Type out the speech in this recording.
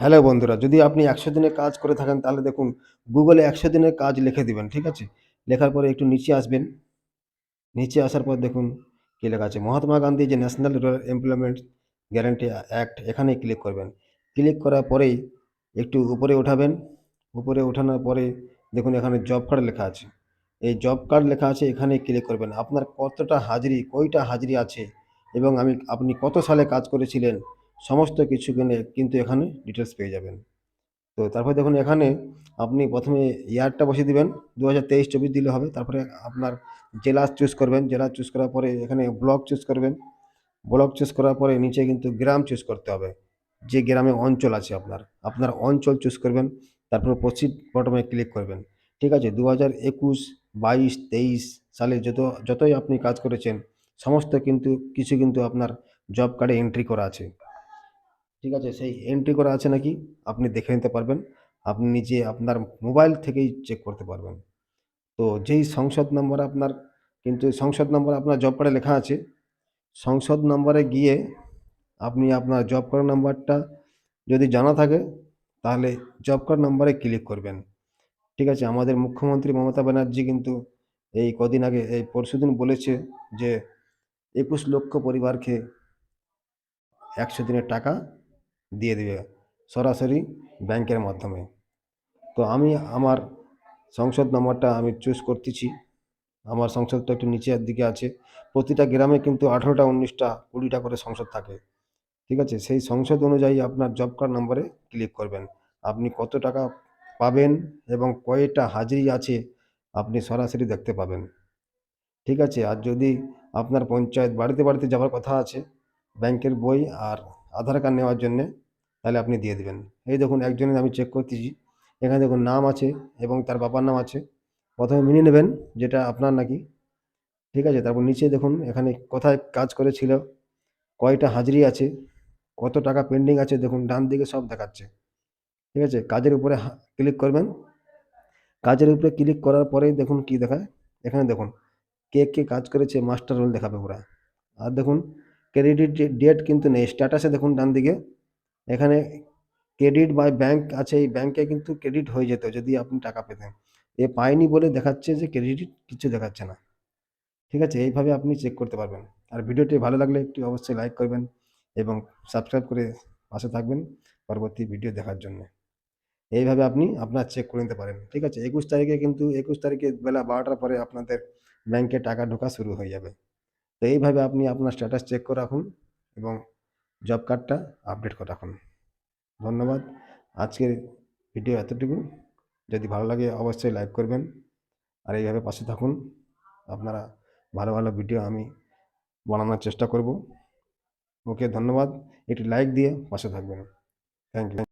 Hello বন্ধুরা, যদি আপনি একশো দিনের কাজ করে থাকেন, তাহলে দেখুন গুগলে একশো দিনের কাজ লিখে দিবেন, ঠিক আছে? লেখার পরে একটু নিচে আসবেন। নিচে আসার পর দেখুন কী লেখা আছে। মহাত্মা গান্ধী যে national rural employment guarantee act এখানে ক্লিক করবেন। ক্লিক করার পরেই একটু উপরে ওঠাবেন উপরে ওঠানোর পরে দেখুন এখানে জব কার্ড লেখা আছে। এই জব কার্ড লেখা আছে এখানে ক্লিক করবেন। আপনার কতটা হাজিরি, কয়টা হাজিরি আছে এবং আমি, আপনি কত সালে কাজ করেছিলেন সমস্ত কিছু কিনে কিন্তু এখানে ডিটেলস পেয়ে যাবেন। তো তারপরে দেখুন এখানে আপনি প্রথমে ইয়ারটা বসিয়ে দিবেন দু হাজার তেইশ, চব্বিশ দিলে হবে। তারপরে আপনার জেলা চুজ করবেন। জেলা চুজ করার পরে এখানে ব্লক চুজ করবেন। ব্লক চুজ করার পরে নিচে কিন্তু গ্রাম চুজ করতে হবে। যে গ্রামে অঞ্চল আছে আপনার আপনার অঞ্চল চুজ করবেন। তারপর প্রসিড বটমে ক্লিক করবেন। ঠিক আছে? দু হাজার একুশ, বাইশ, তেইশ সালে যত, যতই আপনি কাজ করেছেন, সমস্ত কিন্তু, কিছু কিন্তু আপনার জব কার্ডে এন্ট্রি করা আছে। ঠিক আছে? সেই এন্ট্রি করা আছে নাকি? আপনি দেখে নিতে পারবেন। আপনি নিজে আপনার মোবাইল থেকেই চেক করতে পারবেন। তো যেই সংসদ নম্বর আপনার, কিন্তু সংসদ নম্বর আপনার জব কার্ডে লেখা আছে। সংসদ নম্বরে গিয়ে আপনি আপনার জব কার্ড নাম্বারটা যদি জানা থাকে, তাহলে জব কার্ড নাম্বারে ক্লিক করবেন। ঠিক আছে? আমাদের মুখ্যমন্ত্রী মমতা ব্যানার্জি কিন্তু এই কদিন আগে, এই পরশুদিন বলেছে যে, একুশ লক্ষ পরিবারকে একশো দিনের টাকা দিয়ে দেবে সরাসরি ব্যাংকের মাধ্যমে। তো আমি আমার সংসদ নম্বরটা আমি চুজ করতেছি। আমার সংসদটা একটু নিচের দিকে আছে। প্রতিটা গ্রামে কিন্তু আঠেরোটা, উনিশটা, কুড়িটা করে সংসদ থাকে। ঠিক আছে? সেই সংসদ অনুযায়ী আপনার জব কার্ড নম্বরে ক্লিক করবেন। আপনি কত টাকা পাবেন এবং কয়টা হাজিরি আছে আপনি সরাসরি দেখতে পাবেন। ঠিক আছে? আর যদি আপনার পঞ্চায়েত বাড়িতে বাড়িতে যাওয়ার কথা আছে, ব্যাংকের বই আর আধার কার্ড নেওয়ার জন্যে তাহলে আপনি দিয়ে দেবেন। এই দেখুন, একজনের আমি চেক করতেছি। এখানে দেখুন, নাম আছে এবং তার বাবার নাম আছে। প্রথমে মিনিয়ে নেবেন যেটা আপনার নাকি। ঠিক আছে, তারপর নিচে দেখুন, এখানে কোথায় কাজ করেছিল, কয়টা হাজিরি আছে, কত টাকা পেন্ডিং আছে, দেখুন, ডান দিকে সব দেখাচ্ছে। ঠিক আছে, কাজের উপরে ক্লিক করবেন। কাজের উপরে ক্লিক করার পরেই দেখুন কি দেখায়। এখানে দেখুন, কে কে কাজ করেছে মাস্টার রোল দেখাবে পুরা। আর দেখুন ক্রেডিট ডেট কিন্তু নেই। স্ট্যাটাসে দেখুন ডান দিকে। এখানে ক্রেডিট বাই ব্যাংক আছে, এই ব্যাংকে কিন্তু ক্রেডিট হয়ে যেত যদি আপনি টাকা পেতেন। এ পায়নি বলে দেখাচ্ছে যে ক্রেডিট কিছু দেখাচ্ছে না। ঠিক আছে, এইভাবে আপনি চেক করতে পারবেন। আর ভিডিওটি ভালো লাগলে একটু অবশ্যই লাইক করবেন এবং সাবস্ক্রাইব করে পাশে থাকবেন পরবর্তী ভিডিও দেখার জন্য। এইভাবে আপনি আপনার চেক করে নিতে পারেন। ঠিক আছে, একুশ তারিখে কিন্তু, একুশ তারিখে বেলা বারোটার পরে আপনাদের ব্যাংকে টাকা ঢোকা শুরু হয়ে যাবে। তো এইভাবে আপনি আপনার স্ট্যাটাস চেক করে রাখুন এবং জব কার্ডটা আপডেট করে রাখুন। ধন্যবাদ। আজকের ভিডিও এতটুকু। যদি ভালো লাগে অবশ্যই লাইক করবেন। আর এইভাবে পাশে থাকুন। আপনারা ভালো ভালো ভিডিও আমি বানানোর চেষ্টা করব। ওকে, ধন্যবাদ। একটি লাইক দিয়ে পাশে থাকবেন। Thank you